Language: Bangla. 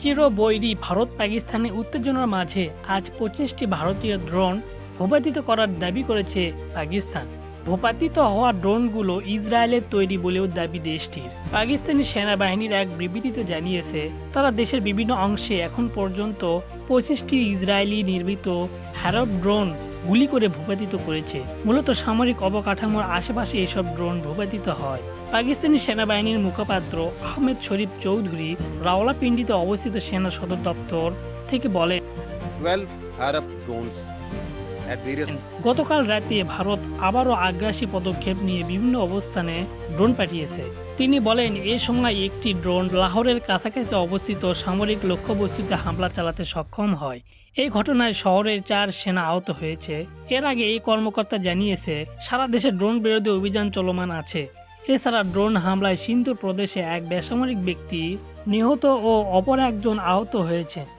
চিরবৈরী ভারত পাকিস্তানের উত্তেজনার মাঝে আজ পঁচিশটি ভারতীয় ড্রোন ভূপাতিত করার দাবি করেছে পাকিস্তান। ভূপাতিত হওয়া ড্রোনগুলো ইসরায়েলের তৈরি বলেও দাবি দেশটির। পাকিস্তানি সেনাবাহিনীর এক বিবৃতিতে জানিয়েছে, তারা দেশের বিভিন্ন অংশে এখন পর্যন্ত পঁচিশটি ইসরায়েলি নির্মিত হ্যারব ড্রোন গুলি করে ভূপাতিত করেছে। মূলত সামরিক অবকাঠামোর আশেপাশে এসব ড্রোন ভূপাতিত হয়। পাকিস্তানি সেনাবাহিনীর মুখপাত্র আহমেদ শরীফ চৌধুরী রাওলাপিন্ডিতে অবস্থিত সেনা সদর দপ্তর থেকে বলেন 12 Arab drones at various গতকাল রাতে ভারত আবারও আগ্রাসী পদক্ষেপ নিয়ে বিভিন্ন অবস্থানে ড্রোন পাঠিয়েছে। তিনি বলেন, এ সময় একটি ড্রোন লাহোরের কাছাকাছি অবস্থিত সামরিক লক্ষ্যবস্তুতে হামলা চালাতে সক্ষম হয়। এই ঘটনায় শহরের চার সেনা আহত হয়েছে। এর আগে এই কর্মকর্তা জানিয়েছে, সারা দেশে ড্রোন বিরোধী অভিযান চলমান আছে। এছাড়া ড্রোন হামলায় সিন্ধু প্রদেশে এক বেসামরিক ব্যক্তি নিহত ও অপর একজন আহত হয়েছে